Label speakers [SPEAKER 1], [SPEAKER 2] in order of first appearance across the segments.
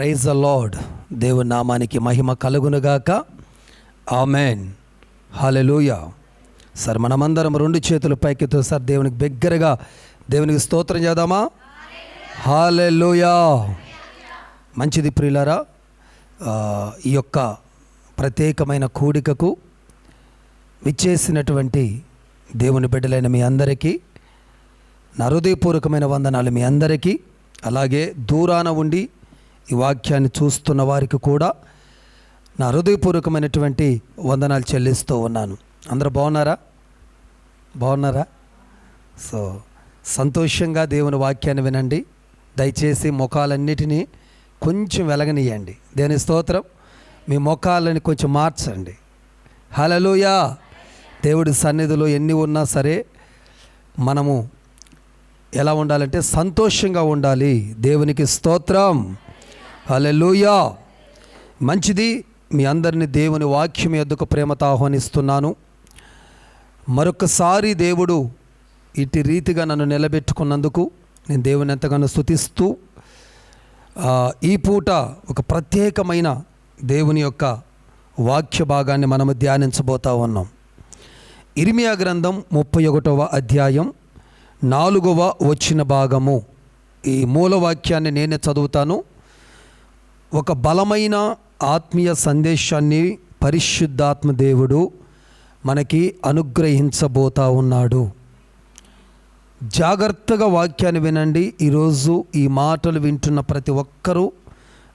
[SPEAKER 1] Praise అ lord దేవుని నామానికి మహిమ కలుగునుగాక. ఆమెన్ హల్లెలూయా సార్ మనమందరం రెండు చేతులు పైకెత్తు. సార్ దేవునికి బిగ్గరగా దేవునికి స్తోత్రం చేద్దామా? హాలెలుయా మంచిది ప్రియులారా ఈ యొక్క ప్రత్యేకమైన కూడికకు విచ్చేసినటువంటి దేవుని బిడ్డలైన మీ అందరికీ నా హృదయపూర్వకమైన వందనాలు మీ అందరికీ. అలాగే దూరాన ఉండి ఈ వాక్యాన్ని చూస్తున్న వారికి కూడా నా హృదయపూర్వకమైనటువంటి వందనాలు చెల్లిస్తూ ఉన్నాను. అందరూ బాగున్నారా? బాగున్నారా? సో సంతోషంగా దేవుని వాక్యాన్ని వినండి. దయచేసి ముఖాలన్నిటినీ కొంచెం వెలగనీయండి. దేని స్తోత్రం మీ ముఖాలని కొంచెం మార్చండి. హలలుయా దేవుడి సన్నిధిలో ఎన్ని ఉన్నా సరే మనము ఎలా ఉండాలంటే సంతోషంగా ఉండాలి. దేవునికి స్తోత్రం. హలెలుయా మంచిది మీ అందరిని దేవుని వాక్యం ఎద్దుకు ప్రేమతో ఆహ్వానిస్తున్నాను. మరొకసారి దేవుడు ఇటు రీతిగా నన్ను నిలబెట్టుకున్నందుకు నేను దేవుని ఎంతగానో స్తుతిస్తూ ఈ పూట ఒక ప్రత్యేకమైన దేవుని యొక్క వాక్య భాగాన్ని మనము ధ్యానించబోతా ఉన్నాం. ఇర్మియా గ్రంథం ముప్పై ఒకటవ అధ్యాయం నాలుగవ వచ్చిన భాగము. ఈ మూల వాక్యాన్ని నేనే చదువుతాను. ఒక బలమైన ఆత్మీయ సందేశాన్ని పరిశుద్ధాత్మ దేవుడు మనకి అనుగ్రహించబోతా ఉన్నాడు. జాగ్రత్తగా వాక్యాన్ని వినండి. ఈరోజు ఈ మాటలు వింటున్న ప్రతి ఒక్కరూ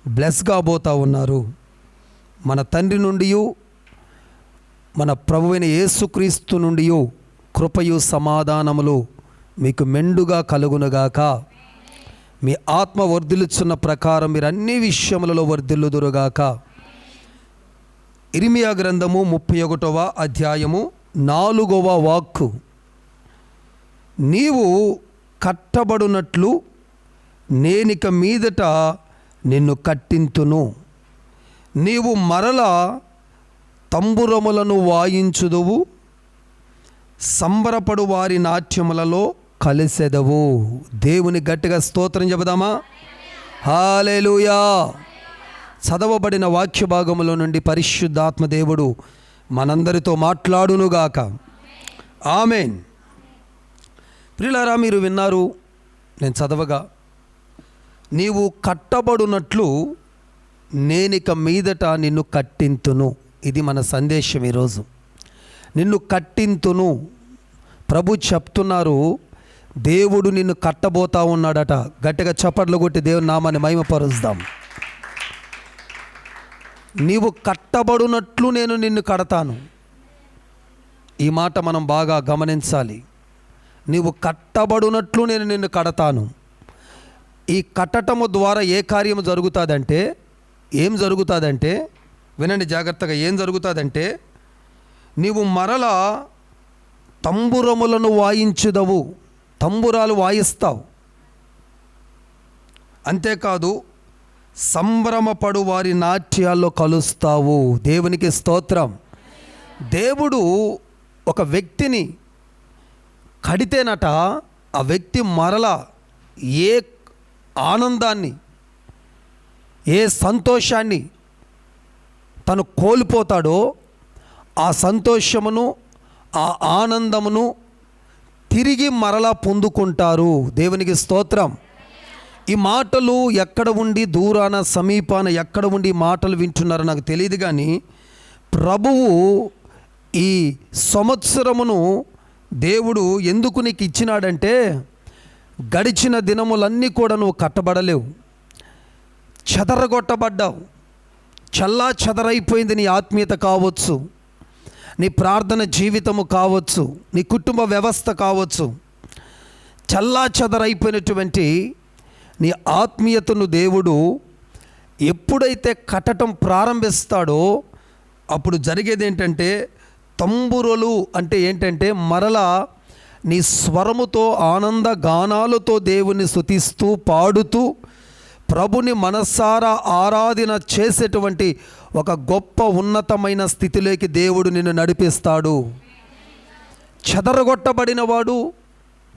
[SPEAKER 1] బ్లెస్ కాబోతా ఉన్నారు. మన తండ్రి నుండి మన ప్రభువైన యేసుక్రీస్తు నుండి కృపయు సమాధానములు మీకు మెండుగా కలుగునుగాక. మీ ఆత్మ వర్ధిల్లుచున్న ప్రకారం మీరు అన్ని విషయములలో వర్ధిల్లుదురుగాక. ఇరిమియా గ్రంథము ముప్పై ఒకటవ అధ్యాయము నాలుగవ వాక్కు. నీవు కట్టబడునట్లు నేనిక మీదట నిన్ను కట్టింతును. నీవు మరల తంబురములను వాయించుదువు. సంబరపడు వారి నాట్యములలో కలిసెదవు. దేవుని గట్టిగా స్తోత్రం చెబుదామా? హాలేలుయా చదవబడిన వాక్య భాగములో నుండి పరిశుద్ధాత్మ దేవుడు మనందరితో మాట్లాడునుగాక. ఆమెన్. ప్రిలారా మీరు విన్నారు నేను చదవగా నీవు కట్టబడునట్లు నేనిక మీదట నిన్ను కట్టింతును. ఇది మన సందేశం ఈరోజు. నిన్ను కట్టింతును. ప్రభు చెప్తున్నారు దేవుడు నిన్ను కట్టబోతా ఉన్నాడట. గట్టిగా చప్పట్లు కొట్టి దేవుని నామాన్ని మహిమపరుస్తాం. నీవు కట్టబడునట్లు నేను నిన్ను కడతాను. ఈ మాట మనం బాగా గమనించాలి. నీవు కట్టబడునట్లు నేను నిన్ను కడతాను. ఈ కట్టటము ద్వారా ఏ కార్యము జరుగుతుందంటే ఏం జరుగుతుందంటే వినండి జాగ్రత్తగా ఏం జరుగుతుందంటే నీవు మరల తంబురములను వాయించుదవు. తంబురాలు వాయిస్తావు. అంతేకాదు సంభ్రమపడు వారి నాట్యాల్లో కలుస్తావు. దేవునికి స్తోత్రం. దేవుడు ఒక వ్యక్తిని కడితేనట ఆ వ్యక్తి మరల ఏ ఆనందాన్ని ఏ సంతోషాన్ని తను కోల్పోతాడో ఆ సంతోషమును ఆ ఆనందమును తిరిగి మరలా పొందుకుంటారు. దేవునికి స్తోత్రం. ఈ మాటలు ఎక్కడ ఉండి దూరాన సమీపాన ఎక్కడ ఉండి మాటలు వింటున్నారో నాకు తెలియదు కానీ ప్రభువు ఈ సంవత్సరమును దేవుడు ఎందుకు నీకు ఇచ్చినాడంటే గడిచిన దినములన్నీ కూడా నువ్వు కట్టబడలేవు. చెదరగొట్టబడ్డావు. చల్లా చెదరైపోయింది నీ ఆత్మీయత కావచ్చు. నీ ప్రార్థన జీవితము కావచ్చు నీ కుటుంబ వ్యవస్థ కావచ్చు చల్లా చెదరైపోయినటువంటి నీ ఆత్మీయతను దేవుడు ఎప్పుడైతే కట్టడం ప్రారంభిస్తాడో అప్పుడు జరిగేది ఏంటంటే తంబురలు అంటే ఏంటంటే మరలా నీ స్వరముతో ఆనంద గానాలతో దేవుని స్థుతిస్తూ పాడుతూ ప్రభుని మనస్సారా ఆరాధన చేసేటువంటి ఒక గొప్ప ఉన్నతమైన స్థితిలోకి దేవుడు నిన్ను నడిపిస్తాడు. చెదరగొట్టబడిన వాడు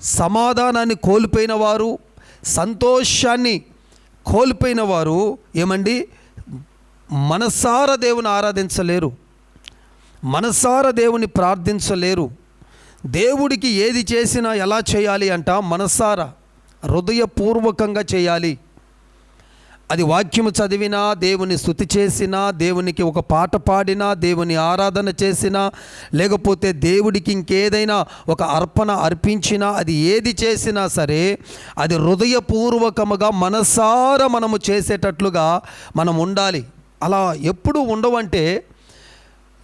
[SPEAKER 1] సమాధానాన్ని కోల్పోయిన వారు సంతోషాన్ని కోల్పోయిన వారు ఏమండి? మనసార దేవుని ఆరాధించలేరు. మనసార దేవుని ప్రార్థించలేరు. దేవుడికి ఏది చేసినా ఎలా చేయాలి అంట? మనసార హృదయపూర్వకంగా చేయాలి. అది వాక్యము చదివినా దేవుని స్థుతి చేసినా దేవునికి ఒక పాట పాడినా దేవుని ఆరాధన చేసినా లేకపోతే దేవుడికి ఇంకేదైనా ఒక అర్పణ అర్పించినా అది ఏది చేసినా సరే అది హృదయపూర్వకముగా మనసార మనము చేసేటట్లుగా మనం ఉండాలి. అలా ఎప్పుడు ఉండవంటే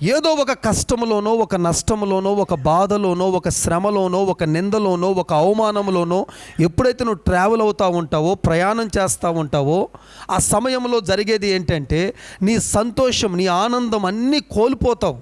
[SPEAKER 1] ఏదో ఒక కష్టములోనో ఒక నష్టములోనో ఒక బాధలోనో ఒక శ్రమలోనో ఒక నిందలోనో ఒక అవమానంలోనో ఎప్పుడైతే నువ్వు ట్రావెల్ అవుతూ ఉంటావో ప్రయాణం చేస్తూ ఉంటావో ఆ సమయంలో జరిగేది ఏంటంటే నీ సంతోషం నీ ఆనందం అన్నీ కోల్పోతావు.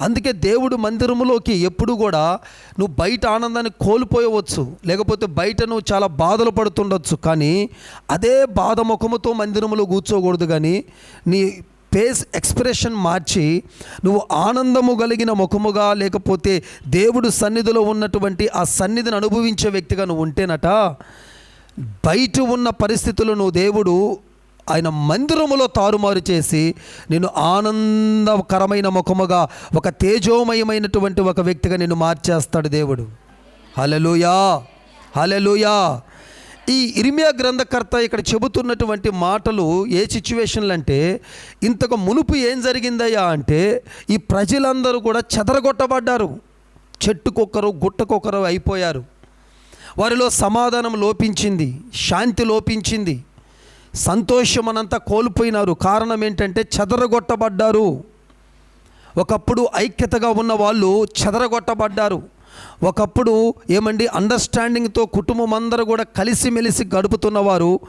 [SPEAKER 1] అందుకే దేవుడు మందిరములోకి ఎప్పుడు కూడా నువ్వు బయట ఆనందాన్ని కోల్పోయవచ్చు. లేకపోతే బయట నువ్వు చాలా బాధలు పడుతుండొచ్చు. కానీ అదే బాధ ముఖముతో మందిరములో కూర్చోకూడదు కానీ నీ ఫేస్ ఎక్స్ప్రెషన్ మార్చి నువ్వు ఆనందము కలిగిన ముఖముగా లేకపోతే దేవుడు సన్నిధిలో ఉన్నటువంటి ఆ సన్నిధిని అనుభవించే వ్యక్తిగా నువ్వు ఉంటేనట బయట ఉన్న పరిస్థితులు నువ్వు దేవుడు ఆయన మందిరములో తారుమారు చేసి నేను ఆనందకరమైన ముఖముగా ఒక తేజోమయమైనటువంటి ఒక వ్యక్తిగా నేను మార్చేస్తాడు దేవుడు. హలలుయా హలలుయా ఈ ఇరిమియా గ్రంథకర్త ఇక్కడ చెబుతున్నటువంటి మాటలు ఏ సిచ్యువేషన్లు అంటే ఇంతకు మునుపు ఏం జరిగిందయ్యా అంటే ఈ ప్రజలందరూ కూడా చెదరగొట్టబడ్డారు. చెట్టుకొక్కరు గుట్టకొక్కరు అయిపోయారు. వారిలో సమాధానం లోపించింది శాంతి లోపించింది. సంతోషం అనంతా కోల్పోయినారు. కారణం ఏంటంటే చెదరగొట్టబడ్డారు. ఒకప్పుడు ఐక్యతగా ఉన్న వాళ్ళు చెదరగొట్టబడ్డారు. ఒకప్పుడు ఏమండి అండర్స్టాండింగ్తో కుటుంబం అందరూ కూడా కలిసిమెలిసి గడుపుతున్నవారు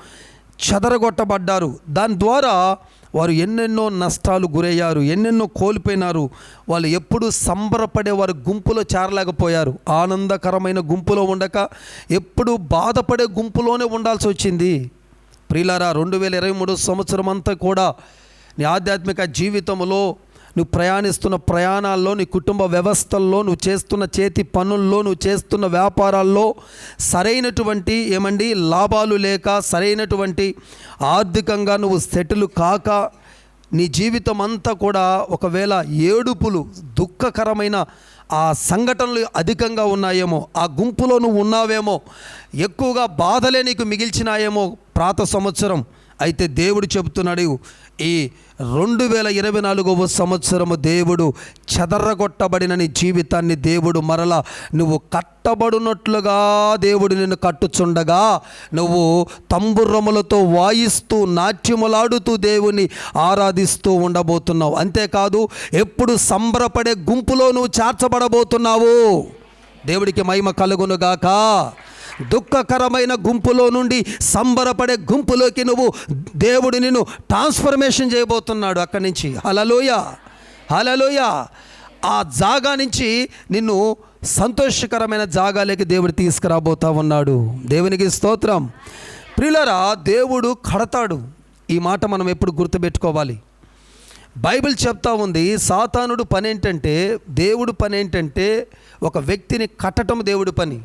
[SPEAKER 1] చెదరగొట్టబడ్డారు. దాని ద్వారా వారు ఎన్నెన్నో నష్టాలు గురయ్యారు ఎన్నెన్నో కోల్పోయినారు. వాళ్ళు ఎప్పుడు సంబరపడే వారు గుంపులో చేరలేకపోయారు. ఆనందకరమైన గుంపులో ఉండక ఎప్పుడు బాధపడే గుంపులోనే ఉండాల్సి వచ్చింది. ప్రియులారా రెండు వేల ఇరవై మూడు సంవత్సరం అంతా కూడా నీ ఆధ్యాత్మిక జీవితంలో నువ్వు ప్రయాణిస్తున్న ప్రయాణాల్లో నీ కుటుంబ వ్యవస్థల్లో నువ్వు చేస్తున్న చేతి పనుల్లో నువ్వు చేస్తున్న వ్యాపారాల్లో సరైనటువంటి ఏమండి లాభాలు లేక సరైనటువంటి ఆర్థికంగా నువ్వు సెటిల్ కాక నీ జీవితం అంతా కూడా ఒకవేళ ఏడుపులు దుఃఖకరమైన ఆ సంఘటనలు అధికంగా ఉన్నాయేమో ఆ గుంపులో నువ్వు ఉన్నావేమో ఎక్కువగా బాధలే నీకు మిగిల్చినాయేమో ప్రాత సంవత్సరం. అయితే దేవుడు చెబుతున్నాడు ఈ రెండు వేల ఇరవై నాలుగవ సంవత్సరము దేవుడు చెదరగొట్టబడిన నీ జీవితాన్ని దేవుడు మరల నువ్వు కట్టబడినట్లుగా దేవుడు నిన్ను కట్టుచుండగా నువ్వు తంబుర్రములతో వాయిస్తూ నాట్యములాడుతూ దేవుని ఆరాధిస్తూ ఉండబోతున్నావు. అంతేకాదు ఎప్పుడు సంబరపడే గుంపులో నువ్వు చేర్చబడబోతున్నావు. దేవుడికి మహిమ కలుగునుగాక. దుఃఖకరమైన గుంపులో నుండి సంబరపడే గుంపులోకి నువ్వు దేవుడు నిన్ను ట్రాన్స్ఫర్మేషన్ చేయబోతున్నాడు అక్కడి నుంచి. హలలోయ హలలోయ ఆ జాగా నుంచి నిన్ను సంతోషకరమైన జాగాలోకి దేవుడు తీసుకురాబోతా ఉన్నాడు. దేవునికి స్తోత్రం. ప్రిలరా దేవుడు కడతాడు. ఈ మాట మనం ఎప్పుడు గుర్తుపెట్టుకోవాలి. బైబిల్ చెప్తా ఉంది సాతానుడు పని ఏంటంటే దేవుడు పని ఏంటంటే ఒక వ్యక్తిని కట్టడం దేవుడి పని.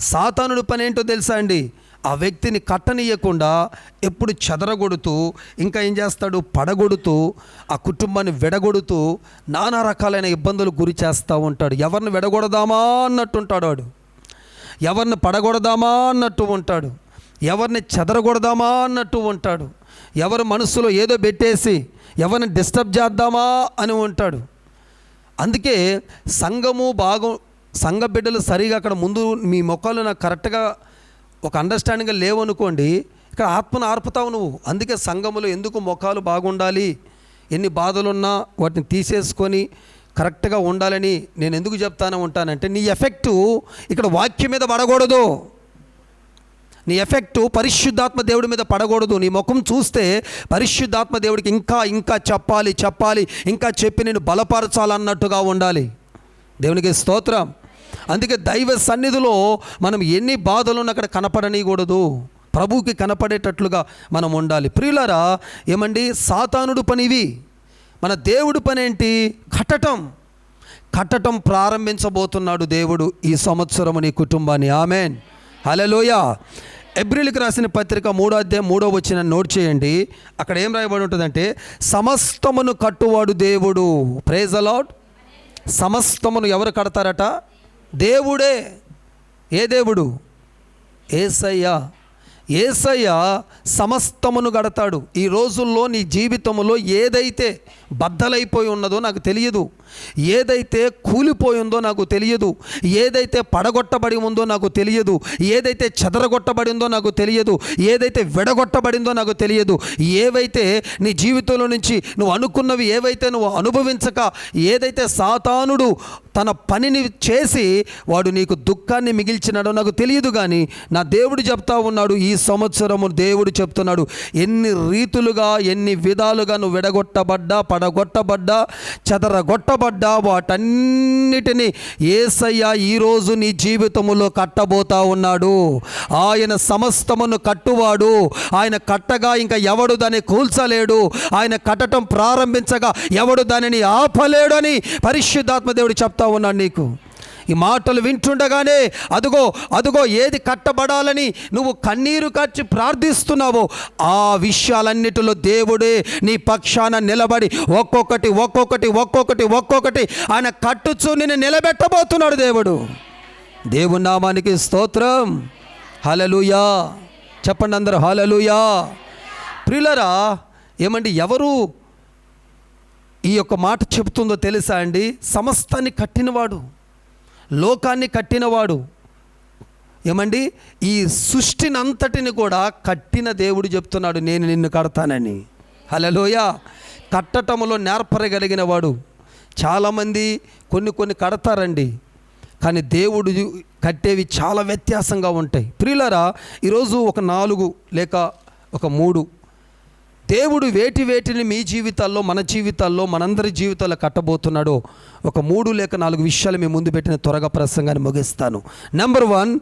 [SPEAKER 1] సాతానుడు పని ఏంటో తెలుసా అండి? ఆ వ్యక్తిని కట్టనీయకుండా ఎప్పుడు చెదరగొడుతూ ఇంకా ఏం చేస్తాడు? పడగొడుతూ ఆ కుటుంబాన్ని విడగొడుతూ నానా రకాలైన ఇబ్బందులు గురి చేస్తూ ఉంటాడు. ఎవరిని విడగొడదామా అన్నట్టు ఉంటాడు వాడు. ఎవరిని పడగొడదామా అన్నట్టు ఉంటాడు. ఎవరిని చెదరగొడదామా అన్నట్టు ఉంటాడు. ఎవరి మనసులో ఏదో పెట్టేసి ఎవరిని డిస్టర్బ్ చేద్దామా అని ఉంటాడు. అందుకే సంఘము భాగం సంఘ బిడ్డలు సరిగా అక్కడ ముందు మీ మొక్కలు నాకు కరెక్ట్గా ఒక అండర్స్టాండింగ్గా లేవనుకోండి ఇక్కడ ఆత్మను ఆర్పుతావు నువ్వు. అందుకే సంఘములో ఎందుకు మొఖాలు బాగుండాలి? ఎన్ని బాధలున్నా వాటిని తీసేసుకొని కరెక్ట్గా ఉండాలని నేను ఎందుకు చెప్తాను ఉంటానంటే నీ ఎఫెక్టు ఇక్కడ వాక్యం మీద పడకూడదు. నీ ఎఫెక్టు పరిశుద్ధాత్మ దేవుడి మీద పడకూడదు. నీ ముఖం చూస్తే పరిశుద్ధాత్మ దేవుడికి ఇంకా ఇంకా చెప్పాలి చెప్పాలి ఇంకా చెప్పి నేను బలపరచాలన్నట్టుగా ఉండాలి. దేవునికి స్తోత్రం. అందుకే దైవ సన్నిధిలో మనం ఎన్ని బాధలున్నా అక్కడ కనపడనీయకూడదు. ప్రభువుకి కనపడేటట్లుగా మనం ఉండాలి. ప్రియులారా ఏమండి? సాతానుడు పనివి మన దేవుడు పని ఏంటి కట్టటం. కట్టటం ప్రారంభించబోతున్నాడు దేవుడు ఈ సంవత్సరం నీ కుటుంబాన్ని. ఆమెన్. హలలోయ ఎబ్రిల్కి రాసిన పత్రిక మూడో అధ్యాయం మూడో వచ్చిన నోట్ చేయండి. అక్కడ ఏం రాయబడి ఉంటుందంటే సమస్తమును కట్టువాడు దేవుడు. ప్రేజ్ అలాడ్ సమస్తమును ఎవరు కడతారట? దేవుడే. ఏ దేవుడు? ఏసయ్య. ఏసయ్య సమస్తమును గడతాడు. ఈ రోజుల్లో నీ జీవితంలో ఏదైతే బద్దలైపోయి ఉన్నదో నాకు తెలియదు. ఏదైతే కూలిపోయిందో నాకు తెలియదు. ఏదైతే పడగొట్టబడి ఉందో నాకు తెలియదు. ఏదైతే చెదరగొట్టబడిందో నాకు తెలియదు. ఏదైతే విడగొట్టబడిందో నాకు తెలియదు. ఏవైతే నీ జీవితంలో నుంచి నువ్వు అనుకున్నవి ఏవైతే నువ్వు అనుభవించక ఏదైతే సాతానుడు తన పనిని చేసి వాడు నీకు దుఃఖాన్ని మిగిల్చినాడో నాకు తెలియదు కానీ నా దేవుడు చెప్తా ఉన్నాడు ఈ సంవత్సరము దేవుడు చెప్తున్నాడు ఎన్ని రీతులుగా ఎన్ని విధాలుగా నువ్వు విడగొట్టబడ్డా పడగొట్టబడ్డా చెదరగొట్టబడ్డా వాటన్నిటినీ ఏసయ్య ఈరోజు నీ జీవితములో కట్టబోతా ఉన్నాడు. ఆయన సమస్తమును కట్టువాడు. ఆయన కట్టగా ఇంకా ఎవడు దాన్ని కూల్చలేడు. ఆయన కట్టడం ప్రారంభించగా ఎవడు దానిని ఆపలేడు అని పరిశుద్ధాత్మ దేవుడు చెప్తా ఉన్నాడు నీకు. ఈ మాటలు వింటుండగానే అదుగో అదుగో ఏది కట్టబడాలని నువ్వు కన్నీరు కచ్చి ప్రార్థిస్తున్నావో ఆ విషయాలన్నిటిలో దేవుడే నీ పక్షాన నిలబడి ఒక్కొక్కటి ఒక్కొక్కటి ఒక్కొక్కటి ఒక్కొక్కటి ఆయన కట్టుచు నిన్ను నిలబెట్టబోతున్నాడు దేవుడు. దేవుని నామానికి స్తోత్రం. హలలుయా చెప్పండి అందరు హలలుయా ప్రియులరా ఏమండి ఎవరు ఈ యొక్క మాట చెబుతుందో తెలుసా అండి? సమస్తాన్ని కట్టినవాడు. లోకాన్ని కట్టినవాడు. ఏమండి? ఈ సృష్టినంతటిని కూడా కట్టిన దేవుడు చెప్తున్నాడు నేను నిన్ను కడతానని. హలలోయ కట్టటములో నేర్పరగలిగిన వాడు చాలామంది కొన్ని కొన్ని కడతారండి. కానీ దేవుడు కట్టేవి చాలా వ్యత్యాసంగా ఉంటాయి. ప్రియులరా ఈరోజు ఒక నాలుగు లేక ఒక మూడు దేవుడు వేటి వేటిని మీ జీవితాల్లో మన జీవితాల్లో మనందరి జీవితాల్లో కట్టబోతున్నాడో ఒక మూడు లేక నాలుగు విషయాలు మీ ముందు పెట్టిన త్వరగా ప్రసంగాన్ని ముగిస్తాను. నెంబర్ వన్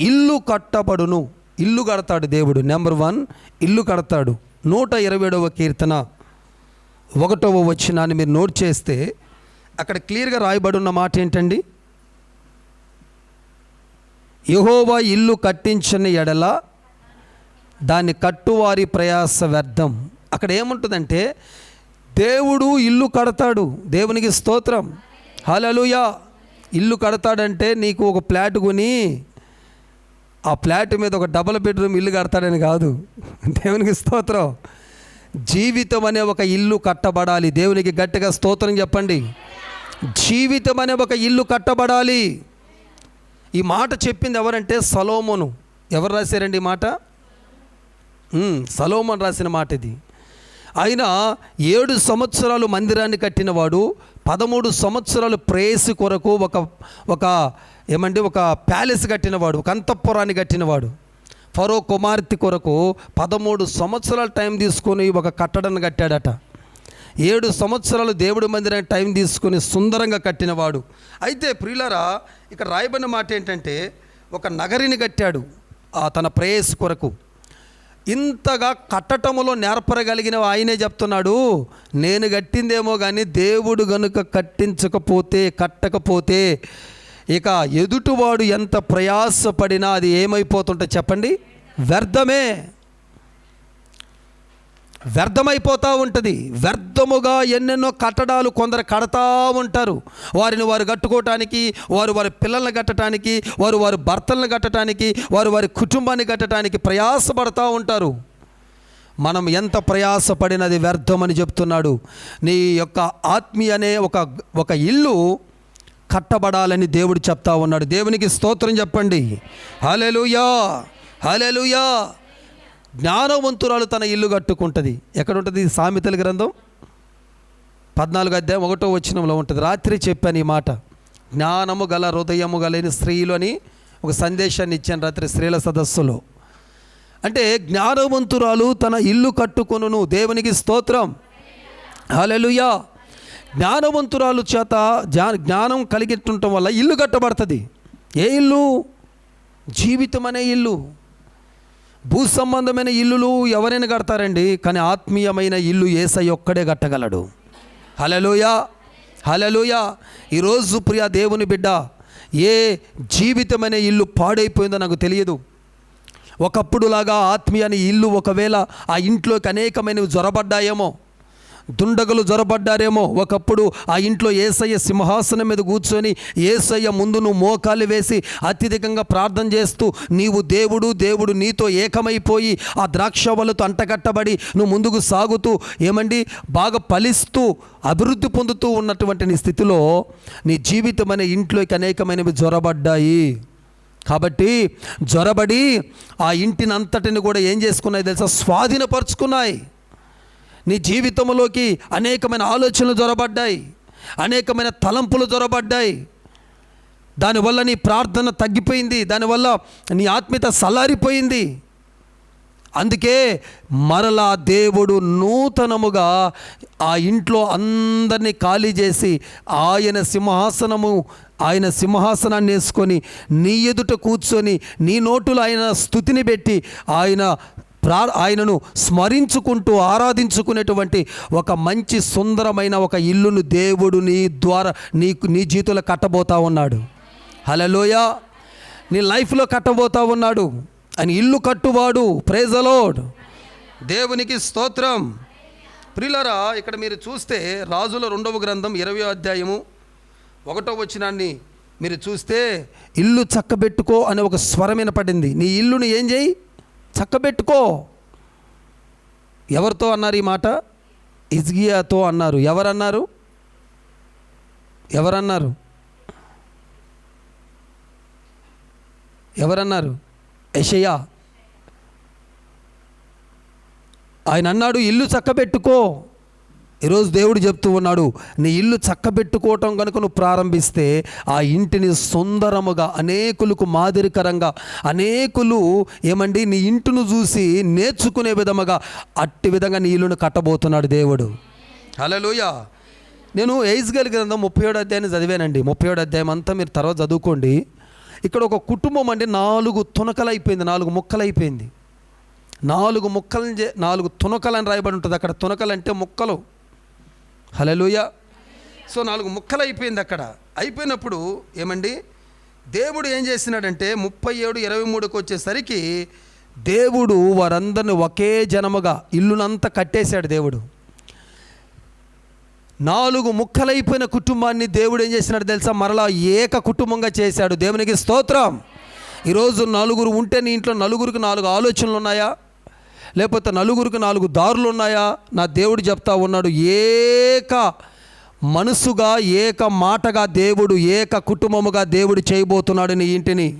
[SPEAKER 1] ఇల్లు కట్టబడును. ఇల్లు కడతాడు దేవుడు. నెంబర్ వన్ ఇల్లు కడతాడు. నూట ఇరవై ఏడవ కీర్తన ఒకటవ వచ్చినాన్ని మీరు నోట్ చేస్తే అక్కడ క్లియర్గా రాయబడి ఉన్న మాట ఏంటండి? యహోవా ఇల్లు కట్టించని ఎడల దాన్ని కట్టువారి ప్రయాస వ్యర్థం. అక్కడ ఏముంటుందంటే దేవుడు ఇల్లు కడతాడు. దేవునికి స్తోత్రం. హలలుయా ఇల్లు కడతాడంటే నీకు ఒక ఫ్లాట్ కొని ఆ ఫ్లాట్ మీద ఒక డబల్ బెడ్రూమ్ ఇల్లు కడతాడని కాదు. దేవునికి స్తోత్రం. జీవితం అనే ఒక ఇల్లు కట్టబడాలి. దేవునికి గట్టిగా స్తోత్రం చెప్పండి. జీవితం అనే ఒక ఇల్లు కట్టబడాలి. ఈ మాట చెప్పింది ఎవరంటే సలోమోను. ఎవరు రాశారండి ఈ మాట? సలోమన్ రాసిన మాట ఇది ఆయన ఏడు సంవత్సరాలు మందిరాన్ని కట్టినవాడు పదమూడు సంవత్సరాలు ప్రేయసి కొరకు ఒక ఒక ఏమంటే ఒక ప్యాలెస్ కట్టినవాడు ఒక అంతఃపురాన్ని కట్టినవాడు. ఫరో కుమార్తె కొరకు పదమూడు సంవత్సరాల టైం తీసుకొని ఒక కట్టడాన్ని కట్టాడట. ఏడు సంవత్సరాలు దేవుడి మందిరాన్ని టైం తీసుకొని సుందరంగా కట్టినవాడు. అయితే ప్రియులరా ఇక్కడ రాయబడిన మాట ఏంటంటే ఒక నగరిని కట్టాడు ఆ తన ప్రేయస్ కొరకు. ఇంతగా కట్టటములో నేర్పరగలిగిన ఆయనే చెప్తున్నాడు నేను కట్టిందేమో కానీ దేవుడు గనుక కట్టించకపోతే కట్టకపోతే ఇక ఎదుటివాడు ఎంత ప్రయాసపడినా అది ఏమైపోతుంటే చెప్పండి? వ్యర్థమే. వ్యర్థమైపోతూ ఉంటుంది. వ్యర్థముగా ఎన్నెన్నో కట్టడాలు కొందరు కడతా ఉంటారు. వారిని వారు కట్టుకోవటానికి వారు వారి పిల్లల్ని కట్టడానికి వారు వారి భర్తలను కట్టడానికి వారు వారి కుటుంబాన్ని కట్టడానికి ప్రయాసపడతా ఉంటారు. మనం ఎంత ప్రయాసపడినది వ్యర్థమని చెప్తున్నాడు. నీ యొక్క ఆత్మీయ అనే ఒక ఒక ఇల్లు కట్టబడాలని దేవుడు చెప్తా ఉన్నాడు. దేవునికి స్తోత్రం చెప్పండి. హలెలుయా హలెలుయా జ్ఞానవంతురాలు తన ఇల్లు కట్టుకుంటుంది. ఎక్కడ ఉంటుంది సామెతల గ్రంథం పద్నాలుగు అధ్యాయం ఒకటో వచనంలో ఉంటుంది. రాత్రి చెప్పాను ఈ మాట. జ్ఞానము గల హృదయము గలని స్త్రీలు అని ఒక సందేశాన్ని ఇచ్చాను రాత్రి స్త్రీల సదస్సులో. అంటే జ్ఞానవంతురాలు తన ఇల్లు కట్టుకొనును. దేవునికి స్తోత్రం. హలెలుయా జ్ఞానవంతురాలు చేత జా జ్ఞానం ఉండటం వల్ల ఇల్లు కట్టబడుతుంది. ఏ ఇల్లు? జీవితం అనే ఇల్లు. భూ సంబంధమైన ఇల్లులు ఎవరైనా కడతారండి కానీ ఆత్మీయమైన ఇల్లు ఏసై ఒక్కడే కట్టగలడు. హలలోయ హలలుయా ఈరోజు ప్రియ దేవుని బిడ్డ ఏ జీవితమైన ఇల్లు పాడైపోయిందో నాకు తెలియదు. ఒకప్పుడులాగా ఆత్మీయ అనే ఇల్లు ఒకవేళ ఆ ఇంట్లోకి అనేకమైనవి జ్వరబడ్డాయేమో దుండగులు జొరబడ్డారేమో. ఒకప్పుడు ఆ ఇంట్లో ఏసయ్య సింహాసనం మీద కూర్చొని ఏసయ్య ముందు నువ్వు మోకాలు వేసి అత్యధికంగా ప్రార్థన చేస్తూ నీవు దేవుడు దేవుడు నీతో ఏకమైపోయి ఆ ద్రాక్షవలతో అంటగట్టబడి నువ్వు ముందుకు సాగుతూ ఏమండి? బాగా ఫలిస్తూ అభివృద్ధి పొందుతూ ఉన్నటువంటి నీ స్థితిలో నీ జీవితం అనే ఇంట్లోకి అనేకమైనవి జ్వరబడ్డాయి కాబట్టి జ్వరబడి ఆ ఇంటిని అంతటిని కూడా ఏం చేసుకున్నాయి తెలుసా? స్వాధీనపరుచుకున్నాయి. నీ జీవితంలోకి అనేకమైన ఆలోచనలు జొరబడ్డాయి అనేకమైన తలంపులు జొరబడ్డాయి. దానివల్ల నీ ప్రార్థన తగ్గిపోయింది దానివల్ల నీ ఆత్మీయత సల్లారిపోయింది అందుకే మరలా దేవుడు నూతనముగా ఆ ఇంట్లో అందరినీ ఖాళీ చేసి ఆయన సింహాసనము ఆయన సింహాసనాన్ని వేసుకొని నీ ఎదుట కూర్చొని నీ నోటులో ఆయన స్థుతిని పెట్టి ఆయన ప్రా ఆయనను స్మరించుకుంటూ ఆరాధించుకునేటువంటి ఒక మంచి సుందరమైన ఒక ఇల్లును దేవుడు నీ ద్వారా నీకు నీ జీతులు కట్టబోతా ఉన్నాడు. హలలోయ నీ లైఫ్లో కట్టబోతా ఉన్నాడు. అని ఇల్లు కట్టువాడు. ప్రేజలోడ్ దేవునికి స్తోత్రం. ప్రిలరా ఇక్కడ మీరు చూస్తే రాజుల రెండవ గ్రంథం ఇరవై అధ్యాయము ఒకటో వచ్చినాన్ని మీరు చూస్తే ఇల్లు చక్కబెట్టుకో అనే ఒక స్వరం వినపడింది నీ ఇల్లును ఏం చేయి? చక్కబెట్టుకో. ఎవరితో అన్నారు ఈ మాట? ఇజ్గియాతో అన్నారు. ఎవరన్నారు? ఎవరన్నారు? ఎవరన్నారు? యషయా ఆయన అన్నాడు ఇల్లు చక్కబెట్టుకో. ఈరోజు దేవుడు చెప్తూ ఉన్నాడు నీ ఇల్లు చక్కబెట్టుకోవటం కనుక నువ్వు ప్రారంభిస్తే ఆ ఇంటిని సుందరముగా అనేకులకు మాదిరికరంగా అనేకులు ఏమండి నీ ఇంటిని చూసి నేర్చుకునే విధముగా అట్టి విధంగా నీ ఇల్లును కట్టబోతున్నాడు దేవుడు. హలోయ నేను ఎయిజ్గల్ గ్రంథం ముప్పై ఏడు అధ్యాయాన్ని చదివానండి. ముప్పై ఏడు అధ్యాయం అంతా మీరు తర్వాత చదువుకోండి. ఇక్కడ ఒక కుటుంబం అంటే నాలుగు తునకలు అయిపోయింది నాలుగు ముక్కలు అయిపోయింది నాలుగు ముక్కలను చే నాలుగు తునకలని రాయబడి ఉంటుంది. అక్కడ తునకలు అంటే ముక్కలు. హలలుయ సో నాలుగు ముక్కలు అయిపోయింది అక్కడ. అయిపోయినప్పుడు ఏమండి? దేవుడు ఏం చేసినాడంటే ముప్పై ఏడు ఇరవై మూడుకి వచ్చేసరికి దేవుడు వారందరిని ఒకే జనముగా ఇల్లునంతా కట్టేశాడు దేవుడు. నాలుగు ముక్కలైపోయిన కుటుంబాన్ని దేవుడు ఏం చేసినాడు తెలుసా? మరలా ఏక కుటుంబంగా చేశాడు. దేవునికి స్తోత్రం. ఈరోజు నలుగురు ఉంటే నీ ఇంట్లో నలుగురికి నాలుగు ఆలోచనలు ఉన్నాయా? లేకపోతే నలుగురికి నాలుగు దారులు ఉన్నాయా నా దేవుడు చెప్తా ఉన్నాడు ఏక మనసుగా ఏక మాటగా దేవుడు ఏక కుటుంబముగా దేవుడు చేయబోతున్నాడు నీ ఇంటిని.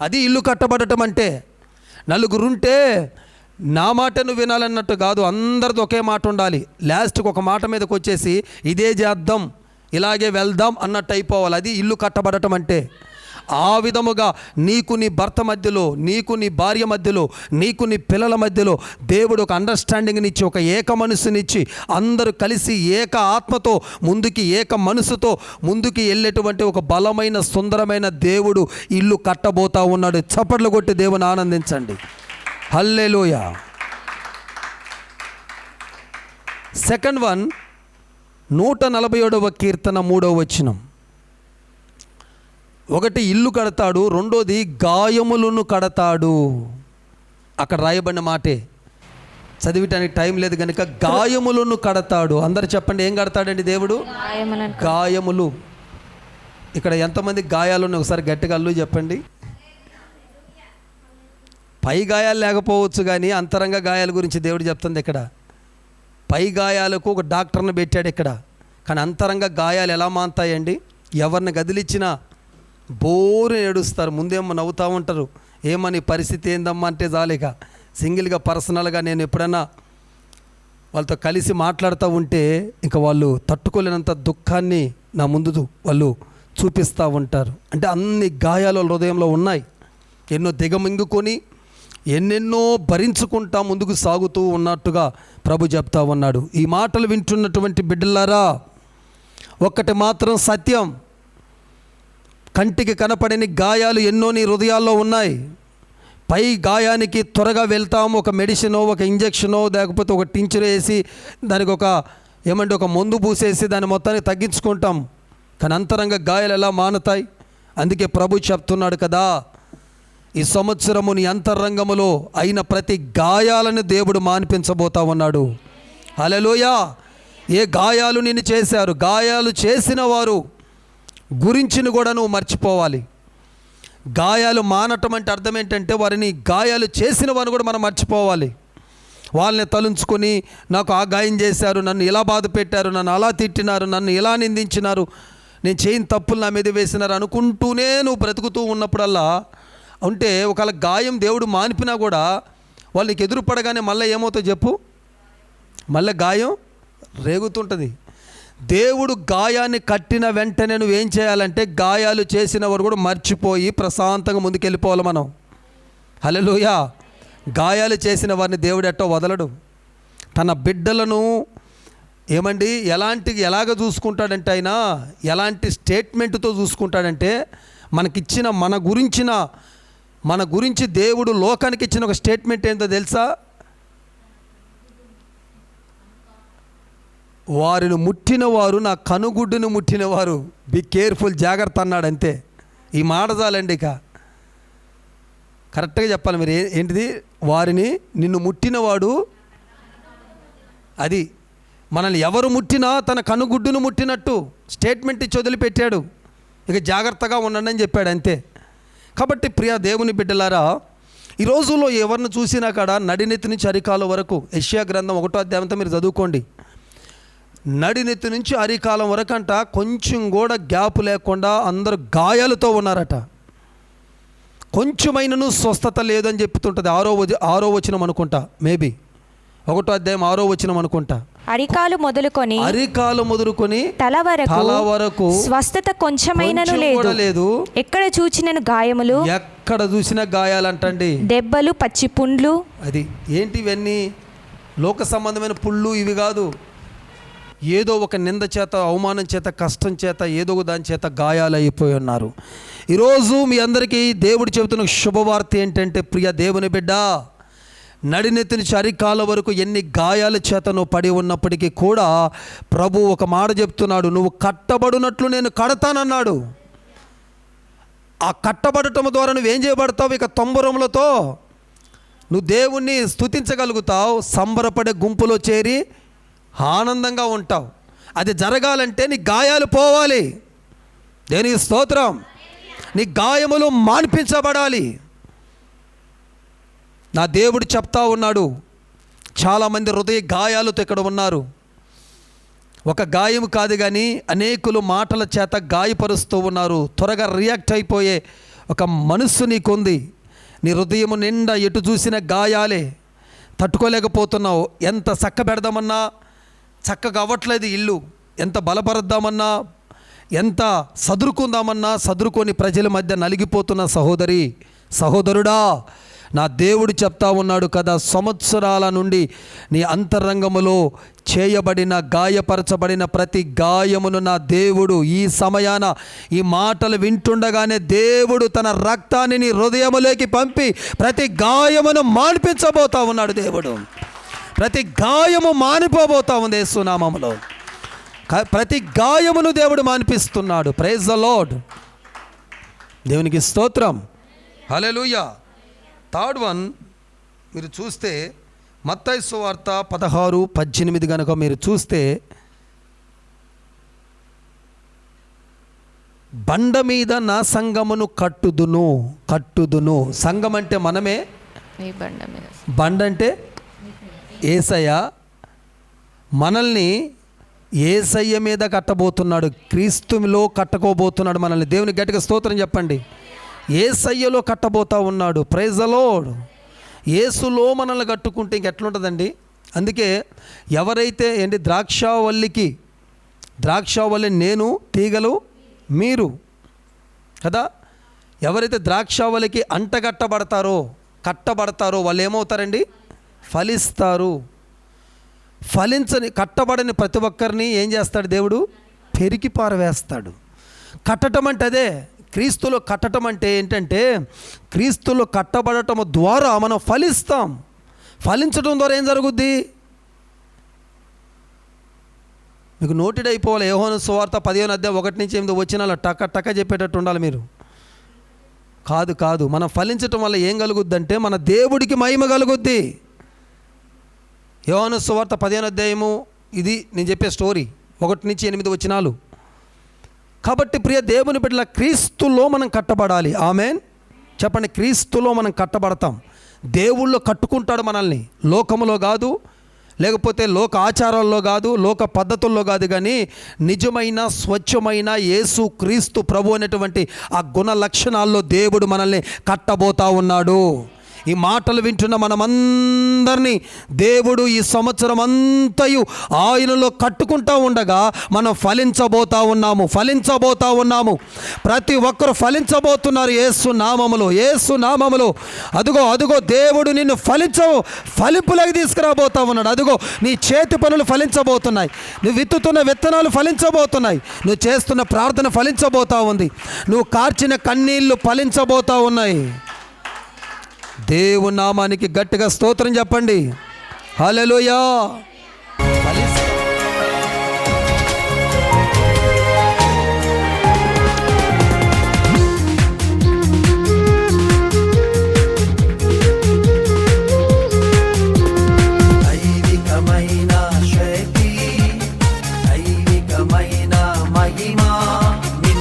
[SPEAKER 1] అది ఇల్లు కట్టబడటం అంటే నలుగురుంటే నా మాట నువ్వు వినాలన్నట్టు కాదు అందరిది ఒకే మాట ఉండాలి. లాస్ట్కి ఒక మాట మీదకి వచ్చేసి ఇదే చేద్దాం ఇలాగే వెళ్దాం అన్నట్టు అయిపోవాలి. అది ఇల్లు కట్టబడటం అంటే. ఆ విధముగా నీకు నీ భర్త మధ్యలో నీకు నీ భార్య మధ్యలో నీకు నీ పిల్లల మధ్యలో దేవుడు ఒక అండర్స్టాండింగ్నిచ్చి ఒక ఏక మనసునిచ్చి అందరూ కలిసి ఏక ఆత్మతో ముందుకి ఏక మనసుతో ముందుకి వెళ్ళేటువంటి ఒక బలమైన సుందరమైన దేవుడు ఇల్లు కట్టబోతా ఉన్నాడు. చప్పట్లు కొట్టి దేవుని ఆనందించండి. హల్లేలోయ. సెకండ్ వన్ నూట నలభై ఏడవ కీర్తన మూడవ వచనం. ఒకటి ఇల్లు కడతాడు రెండోది గాయములను కడతాడు. అక్కడ రాయబడిన మాటే. చదివటానికి టైం లేదు కనుక గాయములను కడతాడు. అందరు చెప్పండి ఏం కడతాడండి దేవుడు? గాయములు. ఇక్కడ ఎంతమంది గాయాలు ఉన్నాయి ఒకసారి గట్టిగా అల్లు చెప్పండి. పై గాయాలు లేకపోవచ్చు కానీ అంతరంగ గాయాల గురించి దేవుడు చెప్తుంది ఇక్కడ. పై గాయాలకు ఒక డాక్టర్ని పెట్టాడు ఇక్కడ. కానీ అంతరంగ గాయాలు ఎలా మాంతాయండి? ఎవరిని గదిలిచ్చినా బోరు ఏడుస్తారు. ముందేమో నవ్వుతూ ఉంటారు. ఏమని పరిస్థితి ఏందమ్మా అంటే జాలిక సింగిల్గా పర్సనల్గా నేను ఎప్పుడైనా వాళ్ళతో కలిసి మాట్లాడుతూ ఉంటే ఇంకా వాళ్ళు తట్టుకోలేనంత దుఃఖాన్ని నా ముందు వాళ్ళు చూపిస్తూ ఉంటారు. అంటే అన్ని గాయాలు హృదయంలో ఉన్నాయి. ఎన్నో దిగమింగుకొని ఎన్నెన్నో భరించుకుంటా ముందుకు సాగుతూ ఉన్నట్టుగా ప్రభు చెప్తా ఉన్నాడు. ఈ మాటలు వింటున్నటువంటి బిడ్డలారా ఒక్కటి మాత్రం సత్యం. కంటికి కనపడని గాయాలు ఎన్నో నీ హృదయాల్లో ఉన్నాయి. పై గాయానికి త్వరగా వెళ్తాం ఒక మెడిసినో ఒక ఇంజక్షనో లేకపోతే ఒక టించర్ వేసి దానికి ఒక ఏమంటే ఒక మందు పూసేసి దాని మొత్తాన్ని తగ్గించుకుంటాం. కానీ అంతరంగ గాయాలు ఎలా మానుతాయి? అందుకే ప్రభు చెప్తున్నాడు కదా ఈ సంవత్సరము నీ అంతరంగములో అయిన ప్రతి గాయాలను దేవుడు మాన్పించబోతా ఉన్నాడు. అలలోయా ఏ గాయాలు నిన్ను చేశారు? గాయాలు చేసిన వారు గురించిని కూడా నువ్వు మర్చిపోవాలి. గాయాలు మానటం అంటే అర్థం ఏంటంటే వారిని గాయాలు చేసిన వారిని కూడా మనం మర్చిపోవాలి. వాళ్ళని తలుంచుకొని నాకు ఆ గాయం చేశారు నన్ను ఇలా బాధ పెట్టారు నన్ను అలా తిట్టినారు నన్ను ఇలా నిందించినారు నేను చేయని తప్పులు నా మీద వేసినారు అనుకుంటూనే నువ్వు బ్రతుకుతూ ఉన్నప్పుడల్లా ఉంటే ఒకవేళ గాయం దేవుడు మానిపినా కూడా వాళ్ళకి ఎదురు పడగానే మళ్ళీ ఏమవుతుందో చెప్పు? మళ్ళీ గాయం రేగుతుంటుంది. దేవుడు గాయాన్ని కట్టిన వెంటనే ఏం చేయాలంటే గాయాలు చేసిన వారు కూడా మర్చిపోయి ప్రశాంతంగా ముందుకెళ్ళిపోవాలి మనం. హలోయా గాయాలు చేసిన వారిని దేవుడు ఎట్టో వదలడు. తన బిడ్డలను ఏమండి ఎలాంటి ఎలాగ చూసుకుంటాడంటే ఆయన ఎలాంటి స్టేట్మెంట్తో చూసుకుంటాడంటే మనకిచ్చిన మన గురించిన మన గురించి దేవుడు లోకానికి ఇచ్చిన ఒక స్టేట్మెంట్ ఏంటో తెలుసా? వారిని ముట్టిన వారు నా కనుగుడ్డును ముట్టిన వారు బి కేర్ఫుల్ జాగ్రత్త అన్నాడు అంతే. ఈ మాట చాలండి ఇక. కరెక్ట్గా చెప్పాలి మీరు. ఏంటిది? వారిని నిన్ను ముట్టినవాడు. అది. మనల్ని ఎవరు ముట్టినా తన కనుగుడ్డును ముట్టినట్టు స్టేట్మెంట్ ఇచ్చి వదిలిపెట్టాడు. ఇక జాగ్రత్తగా ఉండండి అని చెప్పాడు అంతే. కాబట్టి ప్రియా దేవుని బిడ్డలారా ఈ రోజుల్లో ఎవరిని చూసినా కాడ నడినెత్తి నుంచి అరికాల వరకు యెషయా గ్రంథం ఒకటో అధ్యాయంతో మీరు చదువుకోండి. నడినెత్తి నుంచి అరికాలం వరకంట కొంచెం కూడా గ్యాప్ లేకుండా అందరూ గాయాలతో ఉన్నారట. కొంచెమైనను స్వస్థత లేదని చెప్తుంటుంది ఆరో ఆరో వచనం అనుకుంటా మేబీ. ఒకటో అధ్యాయం ఆరో వచనం అనుకుంటా.
[SPEAKER 2] అరికాలు మొదలుకొని
[SPEAKER 1] అరికాలు మొదలుకొని
[SPEAKER 2] తల వరకు
[SPEAKER 1] తల వరకు
[SPEAKER 2] స్వస్థత కొంచెమైనను
[SPEAKER 1] కొంచెం
[SPEAKER 2] లేదు.
[SPEAKER 1] లేదు.
[SPEAKER 2] ఎక్కడ చూచినను గాయములు?
[SPEAKER 1] ఎక్కడ చూసినా గాయాలంటండి.
[SPEAKER 2] దెబ్బలు పచ్చి పుండ్లు?
[SPEAKER 1] అది ఏంటి ఇవన్నీ? లోక సంబంధమైన పుళ్ళు ఇవి కాదు. ఏదో ఒక నింద చేత అవమానం చేత కష్టం చేత ఏదో ఒక దాని చేత గాయాలైపోయి ఉన్నారు. ఈరోజు మీ అందరికీ దేవుడు చెబుతున్న శుభవార్త ఏంటంటే ప్రియ దేవుని బిడ్డ నడినెత్తిన చరికాల వరకు ఎన్ని గాయాల చేత నువ్వు పడి ఉన్నప్పటికీ కూడా ప్రభు ఒక మాట చెప్తున్నాడు నువ్వు కట్టబడినట్లు నేను కడతానన్నాడు. ఆ కట్టబడటం ద్వారా నువ్వేం చేయబడతావు? ఇక తొంబరములతో నువ్వు దేవుణ్ణి స్థుతించగలుగుతావు సంబరపడే గుంపులో చేరి ఆనందంగా ఉంటావు. అది జరగాలంటే నీ గాయాలు పోవాలి. దేని స్తోత్రం. నీ గాయములు మాన్పించబడాలి. నా దేవుడు చెప్తా ఉన్నాడు. చాలామంది హృదయ గాయాలతో ఇక్కడ ఉన్నారు. ఒక గాయం కాదు కానీ అనేకులు మాటల చేత గాయపరుస్తూ ఉన్నారు. త్వరగా రియాక్ట్ అయిపోయే ఒక మనస్సు నీకుంది. నీ హృదయం నిండా ఎటు చూసిన గాయాలే. తట్టుకోలేకపోతున్నావు. ఎంత చక్క పెడదామన్నా చక్కగా అవ్వట్లేదు ఇల్లు. ఎంత బలపరద్దామన్నా ఎంత సదురుకుందామన్నా సదురుకొని ప్రజల మధ్య నలిగిపోతున్న సహోదరి సహోదరుడా నా దేవుడు చెప్తా ఉన్నాడు కదా సంవత్సరాల నుండి నీ అంతరంగములో చేయబడిన గాయపరచబడిన ప్రతి గాయమును నా దేవుడు ఈ సమయాన ఈ మాటలు వింటుండగానే దేవుడు తన రక్తాన్ని నీ హృదయములోకి పంపి ప్రతి గాయమును మాన్పించబోతా ఉన్నాడు దేవుడు. ప్రతి గాయము మానిపోబోతా ఉంది యేసునామములో క- ప్రతి గాయమును దేవుడు మానిపిస్తున్నాడు. ప్రైజ్ ద లార్డ్ దేవునికి స్తోత్రం. హల్లెలూయా థర్డ్ వన్ మీరు చూస్తే మత్తయి సువార్త పదహారు పద్దెనిమిది కనుక మీరు చూస్తే బండ మీద నా సంగమును కట్టుదును కట్టుదును. సంఘం అంటే మనమే
[SPEAKER 2] బండ
[SPEAKER 1] అంటే ఏసయ్య మనల్ని ఏసయ్య మీద కట్టబోతున్నాడు క్రీస్తులో కట్టుకోబోతున్నాడు మనల్ని. దేవుని గట్టిగా స్తోత్రం చెప్పండి. ఏసయ్యలో కట్టబోతా ఉన్నాడు. ప్రైజ్ ఏసులో మనల్ని కట్టుకుంటే ఇంకెట్లుంటుందండి? అందుకే ఎవరైతే ఏంటి ద్రాక్షావల్లికి ద్రాక్షావల్లి నేను తీగలు మీరు కదా? ఎవరైతే ద్రాక్షావళికి అంటగట్టబడతారో కట్టబడతారో వాళ్ళు ఏమవుతారండి? ఫలిస్తారు. ఫలించని కట్టబడని ప్రతి ఒక్కరిని ఏం చేస్తాడు దేవుడు? పెరికి పారవేస్తాడు. కట్టటం అంటే అదే క్రీస్తులో కట్టటం అంటే ఏంటంటే క్రీస్తులో కట్టబడటం ద్వారా మనం ఫలిస్తాం. ఫలించడం ద్వారా ఏం జరుగుద్ది? మీకు నోటెడ్ అయిపోవాలి ఏహోను సువార్త పదిహేను అధ్యాయం ఒకటి నుంచి ఎనిమిది వచ్చిన టక టక చెప్పేటట్టు ఉండాలి మీరు. కాదు కాదు. మనం ఫలించటం వల్ల ఏం కలుగుద్దంటే మన దేవుడికి మహిమ కలుగుద్ది. యోహాను సువార్త పదిహేను అధ్యాయము ఇది నేను చెప్పే స్టోరీ. ఒకటి నుంచి ఎనిమిది వచ్చినాలు కాబట్టి ప్రియ దేవుని బిడ్డల క్రీస్తులో మనం కట్టబడాలి. ఆమెన్. చెప్పండి క్రీస్తులో మనం కట్టబడతాం. దేవుళ్ళు కట్టుకుంటాడు మనల్ని. లోకములో కాదు లేకపోతే లోక ఆచారాల్లో కాదు లోక పద్ధతుల్లో కాదు కానీ నిజమైన స్వచ్ఛమైన యేసు క్రీస్తు ప్రభు అనేటువంటి ఆ గుణ లక్షణాల్లో దేవుడు మనల్ని కట్టబోతా ఉన్నాడు. ఈ మాటలు వింటున్న మనమందరినీ దేవుడు ఈ సంవత్సరం అంతయు ఆయనలో కట్టుకుంటా ఉండగా మనం ఫలించబోతా ఉన్నాము ఫలించబోతా ఉన్నాము. ప్రతి ఒక్కరు ఫలించబోతున్నారు ఏసు నామములో ఏసు నామములో. అదుగో అదుగో దేవుడు నిన్ను ఫలించ ఫలింపులకి తీసుకురాబోతా ఉన్నాడు. అదుగో నీ చేతి పనులు ఫలించబోతున్నాయి. నువ్వు విత్తుతున్న విత్తనాలు ఫలించబోతున్నాయి. నువ్వు చేస్తున్న ప్రార్థన ఫలించబోతా ఉంది. నువ్వు కార్చిన కన్నీళ్ళు ఫలించబోతా ఉన్నాయి. దేవు నామానికి గట్టిగా స్తోత్రం చెప్పండి. హలో